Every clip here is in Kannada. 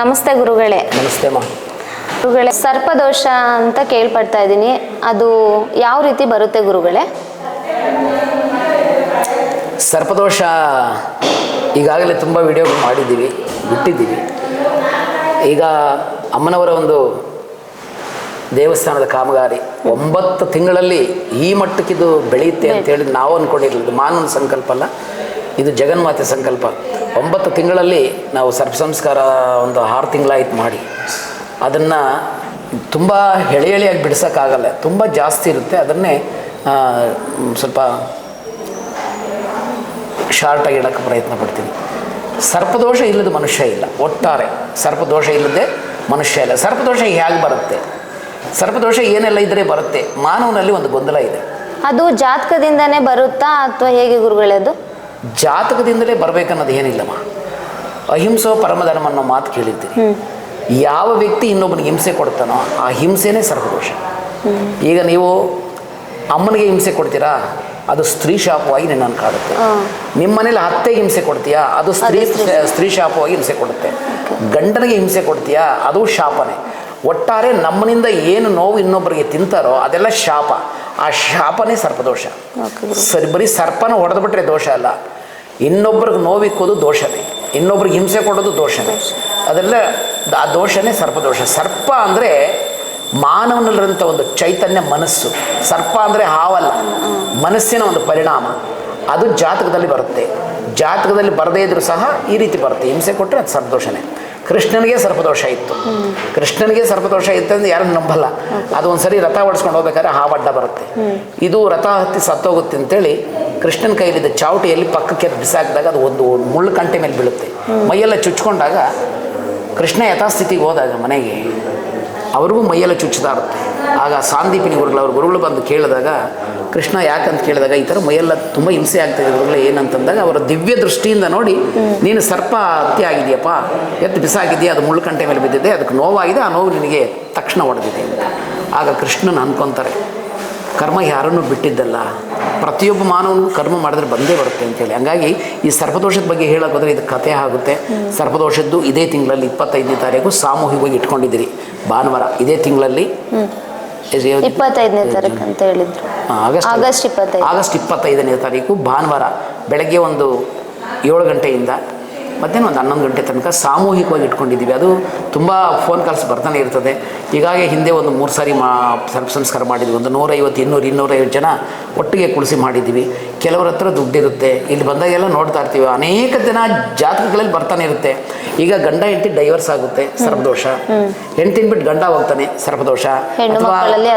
ನಮಸ್ತೆ ಗುರುಗಳೇ. ನಮಸ್ತೆ ಮಾ. ಗುರುಗಳೇ ಸರ್ಪದೋಷ ಅಂತ ಕೇಳ್ಪಡ್ತಾ ಇದ್ದೀನಿ. ಅದು ಯಾವ ರೀತಿ ಬರುತ್ತೆ ಗುರುಗಳೇ? ಸರ್ಪದೋಷ ಈಗಾಗಲೇ ತುಂಬ ವಿಡಿಯೋಗಳು ಮಾಡಿದ್ದೀವಿ ಬಿಟ್ಟಿದ್ದೀವಿ. ಈಗ ಅಮ್ಮನವರ ಒಂದು ದೇವಸ್ಥಾನದ ಕಾಮಗಾರಿ ಒಂಬತ್ತು ತಿಂಗಳಲ್ಲಿ ಈ ಮಟ್ಟಕ್ಕಿದು ಬೆಳೆಯುತ್ತೆ ಅಂತ ಹೇಳಿ ನಾವು ಅಂದ್ಕೊಂಡಿರ್ಲಿಲ್ಲ ಮಾನವನ ಸಂಕಲ್ಪ ಅಲ್ಲ. ಇದು ಜಗನ್ಮಾತೆ ಸಂಕಲ್ಪ. ಒಂಬತ್ತು ತಿಂಗಳಲ್ಲಿ ನಾವು ಸರ್ಪ ಸಂಸ್ಕಾರ ಒಂದು ಆರು ತಿಂಗಳಾಯ್ತು ಮಾಡಿ. ಅದನ್ನು ತುಂಬ ಎಳೆ ಎಳೆಯಾಗಿ ಬಿಡಿಸೋಕ್ಕಾಗಲ್ಲ. ತುಂಬ ಜಾಸ್ತಿ ಇರುತ್ತೆ. ಅದನ್ನೇ ಸ್ವಲ್ಪ ಶಾರ್ಟಾಗಿ ಇಡೋಕ್ಕೆ ಪ್ರಯತ್ನ ಪಡ್ತೀನಿ. ಸರ್ಪದೋಷ ಇಲ್ಲದ ಮನುಷ್ಯ ಇಲ್ಲ. ಒಟ್ಟಾರೆ ಸರ್ಪದೋಷ ಇಲ್ಲದೆ ಮನುಷ್ಯ ಇಲ್ಲ. ಸರ್ಪದೋಷ ಹೇಗೆ ಬರುತ್ತೆ? ಸರ್ಪದೋಷ ಏನೆಲ್ಲ ಇದ್ದರೆ ಬರುತ್ತೆ? ಮಾನವನಲ್ಲಿ ಒಂದು ಗೊಂದಲ ಇದೆ. ಅದು ಜಾತಕದಿಂದನೇ ಬರುತ್ತಾ ಅಥವಾ ಹೇಗೆ ಗುರುಗಳೇ ಅದು? ಜಾತಕದಿಂದಲೇ ಬರಬೇಕನ್ನೋದು ಏನಿಲ್ಲಮ್ಮ ಅಹಿಂಸೋ ಪರಮಧರ್ಮ ಅನ್ನೋ ಮಾತು ಕೇಳಿರ್ತೀನಿ. ಯಾವ ವ್ಯಕ್ತಿ ಇನ್ನೊಬ್ಬನಿಗೆ ಹಿಂಸೆ ಕೊಡ್ತಾನೋ ಆ ಹಿಂಸೆನೇ ಸರ್ವದೋಷ. ಈಗ ನೀವು ಅಮ್ಮನಿಗೆ ಹಿಂಸೆ ಕೊಡ್ತೀರಾ? ಅದು ಸ್ತ್ರೀ ಶಾಪವಾಗಿ ನಿನ್ನನ್ನು ಕಾಡುತ್ತೆ. ನಿಮ್ಮ ಮನೇಲಿ ಅತ್ತೆಗೆ ಹಿಂಸೆ ಕೊಡ್ತೀಯಾ? ಅದು ಸ್ತ್ರೀ ಸ್ತ್ರೀ ಶಾಪವಾಗಿ ಹಿಂಸೆ ಕೊಡುತ್ತೆ. ಗಂಡನಿಗೆ ಹಿಂಸೆ ಕೊಡ್ತೀಯಾ? ಅದು ಶಾಪನೇ. ಒಟ್ಟಾರೆ ನಮ್ಮನಿಂದ ಏನು ನೋವು ಇನ್ನೊಬ್ಬರಿಗೆ ತಿಂತಾರೋ ಅದೆಲ್ಲ ಶಾಪ. ಆ ಶಾಪನೇ ಸರ್ಪದೋಷ. ಸರಿ ಬರೀ ಸರ್ಪನ ಹೊಡೆದ್ಬಿಟ್ರೆ ದೋಷ ಅಲ್ಲ. ಇನ್ನೊಬ್ರಿಗೆ ನೋವಿಕ್ಕೋದು ದೋಷವೇ. ಇನ್ನೊಬ್ರಿಗೆ ಹಿಂಸೆ ಕೊಡೋದು ದೋಷವೇ. ಅದೆಲ್ಲ ಆ ದೋಷನೇ ಸರ್ಪದೋಷ ಸರ್ಪ ಅಂದರೆ ಮಾನವನಲ್ಲಿರುವಂಥ ಒಂದು ಚೈತನ್ಯ ಮನಸ್ಸು. ಸರ್ಪ ಅಂದರೆ ಹಾವಲ್ಲ. ಮನಸ್ಸಿನ ಒಂದು ಪರಿಣಾಮ. ಅದು ಜಾತಕದಲ್ಲಿ ಬರುತ್ತೆ. ಜಾತಕದಲ್ಲಿ ಬರದೇ ಇದ್ದರೂ ಸಹ ಈ ರೀತಿ ಬರುತ್ತೆ. ಹಿಂಸೆ ಕೊಟ್ಟರೆ ಅದು ಸರ್ಪದೋಷನೇ ಕೃಷ್ಣನಿಗೆ ಸರ್ಪದೋಷ ಇತ್ತು. ಕೃಷ್ಣನಿಗೆ ಸರ್ಪದೋಷ ಇತ್ತು ಅಂದ್ರೆ ಯಾರನ್ನು ನಂಬಲ್ಲ. ಅದು ಒಂದ್ಸರಿ ರಥ ಓಡಿಸ್ಕೊಂಡು ಹೋಗ್ಬೇಕಾದ್ರೆ ಹಾವಡ್ಡ ಬರುತ್ತೆ. ಇದು ರಥ ಹತ್ತಿ ಸತ್ತೋಗುತ್ತೆ ಅಂತೇಳಿ ಕೃಷ್ಣನ ಕೈಲಿದ್ದ ಚಾವಟಿಯಲ್ಲಿ ಪಕ್ಕಕ್ಕೆ ಬಿಸಾಕಿದಾಗ ಅದು ಒಂದು ಮುಳ್ಳು ಕಂಟೆ ಮೇಲೆ ಬೀಳುತ್ತೆ. ಮೈಯೆಲ್ಲ ಚುಚ್ಕೊಂಡಾಗ ಕೃಷ್ಣ ಯಥಾಸ್ಥಿತಿಗೆ ಹೋದಾಗ ಮನೆಗೆ ಅವ್ರಿಗೂ ಮೈಯೆಲ್ಲ ಚುಚ್ಚುತ್ತಾ ಆಗ ಸಾಂದೀಪಿನಿ ಗುರುಗಳು, ಅವ್ರ ಗುರುಗಳು ಬಂದು ಕೇಳಿದಾಗ, ಕೃಷ್ಣ ಯಾಕಂತ ಕೇಳಿದಾಗ ಈ ಥರ ಮೈಯೆಲ್ಲ ತುಂಬ ಹಿಂಸೆ ಆಗ್ತಾಯಿದೆ ಗುರುಗಳೇ, ಏನಂತಂದಾಗ ಅವರ ದಿವ್ಯ ದೃಷ್ಟಿಯಿಂದ ನೋಡಿ, ನೀನು ಸರ್ಪ ಹತ್ಯೆ ಆಗಿದೆಯಪ್ಪ ಎತ್ತು ಬಿಸಾಗಿದೆಯಾ ಅದು ಮುಳ್ಳು ಕಂಟೆ ಮೇಲೆ ಬಿದ್ದಿದೆ, ಅದಕ್ಕೆ ನೋವಾಗಿದೆ, ಆ ನೋವು ನಿನಗೆ ತಕ್ಷಣ ಹೊಡೆದಿದೆ ಅಂತ. ಆಗ ಕೃಷ್ಣನ ಅನ್ಕೊತಾರೆ, ಕರ್ಮ ಯಾರನ್ನು ಬಿಟ್ಟಿದ್ದಲ್ಲ ಪ್ರತಿಯೊಬ್ಬ ಮಾನವನಿಗೂ ಕರ್ಮ ಮಾಡಿದ್ರೆ ಬಂದೇ ಬರುತ್ತೆ ಅಂತೇಳಿ ಹಂಗಾಗಿ ಈ ಸರ್ಪದೋಷದ ಬಗ್ಗೆ ಹೇಳೋಕೆ ಹೋದರೆ ಇದು ಕಥೆ ಆಗುತ್ತೆ. ಸರ್ಪದೋಷದ್ದು ಇದೇ ತಿಂಗಳಲ್ಲಿ ಇಪ್ಪತ್ತೈದನೇ ತಾರೀಕು ಸಾಮೂಹಿಕವಾಗಿ ಇಟ್ಕೊಂಡಿದ್ದೀರಿ. ಭಾನುವಾರ ಇದೇ ತಿಂಗಳಲ್ಲಿ? ಇಪ್ಪತ್ತೈದನೇ ತಾರೀಕು ಅಂತ ಹೇಳಿದ್ರು. ಆಗಸ್ಟ್ ಆಗಸ್ಟ್ ಇಪ್ಪತ್ತೈದು. ಆಗಸ್ಟ್ ಇಪ್ಪತ್ತೈದನೇ ತಾರೀಕು ಭಾನುವಾರ ಬೆಳಗ್ಗೆ ಒಂದು ಏಳು ಗಂಟೆಯಿಂದ ಮಧ್ಯಾಹ್ನ ಒಂದು ಹನ್ನೊಂದು ಗಂಟೆ ತನಕ ಸಾಮೂಹಿಕವಾಗಿ ಇಟ್ಕೊಂಡಿದ್ದೀವಿ. ಅದು ತುಂಬ ಫೋನ್ ಕಾಲ್ಸ್ ಬರ್ತಾನೆ ಇರ್ತದೆ. ಹೀಗಾಗಿ ಹಿಂದೆ ಒಂದು ಮೂರು ಸಾರಿ ಮಾ ಸರ್ಪ ಸಂಸ್ಕಾರ ಮಾಡಿದ್ವಿ. ಒಂದು ನೂರೈವತ್ತು ಇನ್ನೂರು ಇನ್ನೂರೈವತ್ತು ಜನ ಒಟ್ಟಿಗೆ ಕುಳಿಸಿ ಮಾಡಿದ್ದೀವಿ. ಕೆಲವರ ಹತ್ರ ದುಡ್ಡಿರುತ್ತೆ. ಇಲ್ಲಿ ಬಂದಾಗೆಲ್ಲ ನೋಡ್ತಾ ಇರ್ತೀವಿ. ಅನೇಕ ಜನ ಜಾತಕಗಳಲ್ಲಿ ಬರ್ತಾನೆ ಇರುತ್ತೆ. ಈಗ ಗಂಡ ಹೆಂಡತಿ ಡೈವರ್ಸ್ ಆಗುತ್ತೆ. ಸರ್ಪದೋಷ. ಹೆಂಡತಿನ ಬಿಟ್ಟು ಗಂಡ ಹೋಗ್ತಾನೆ. ಸರ್ಪದೋಷ.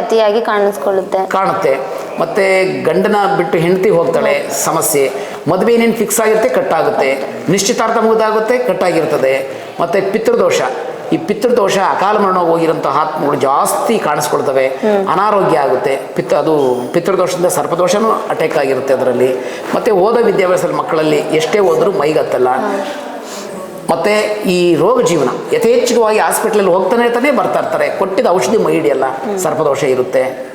ಅತಿಯಾಗಿ ಕಾಣಿಸ್ಕೊಳ್ಳುತ್ತೆ. ಕಾಣುತ್ತೆ. ಮತ್ತು ಗಂಡನ ಬಿಟ್ಟು ಹೆಂಡತಿ ಹೋಗ್ತಾಳೆ, ಸಮಸ್ಯೆ. ಮದುವೆ ಏನೇನು ಫಿಕ್ಸ್ ಆಗಿರುತ್ತೆ ಕಟ್ಟಾಗುತ್ತೆ. ನಿಶ್ಚಿತಾರ್ಥ ಮುಗಿದಾಗುತ್ತೆ, ಕಟ್ಟಾಗಿರ್ತದೆ. ಮತ್ತು ಪಿತೃದೋಷ. ಈ ಪಿತೃದೋಷ ಅಕಾಲ ಮರಣ ಹೋಗಿರುವಂತಹ ಆತ್ಮಗಳು ಜಾಸ್ತಿ ಕಾಣಿಸ್ಕೊಳ್ತವೆ. ಅನಾರೋಗ್ಯ ಆಗುತ್ತೆ. ಪಿತ್, ಅದು ಪಿತೃದೋಷದಿಂದ ಸರ್ಪದೋಷನೂ ಅಟ್ಯಾಕ್ ಆಗಿರುತ್ತೆ ಅದರಲ್ಲಿ. ಮತ್ತು ಓದೋ ವಿದ್ಯಾಭ್ಯಾಸದ ಮಕ್ಕಳಲ್ಲಿ ಎಷ್ಟೇ ಓದರೂ ಮೈಗತ್ತಲ್ಲ. ಮತ್ತು ಈ ರೋಗ ಜೀವನ ಯಥೇಚ್ಛವಾಗಿ ಹಾಸ್ಪಿಟ್ಲಲ್ಲಿ ಹೋಗ್ತಾನೆ ಇರ್ತಾನೆ ಬರ್ತಾ ಇರ್ತಾರೆ. ಕೊಟ್ಟಿದ ಔಷಧಿ ಮೈ ಹಿಡಿಯಲ್ಲ ಸರ್ಪದೋಷ ಇರುತ್ತೆ.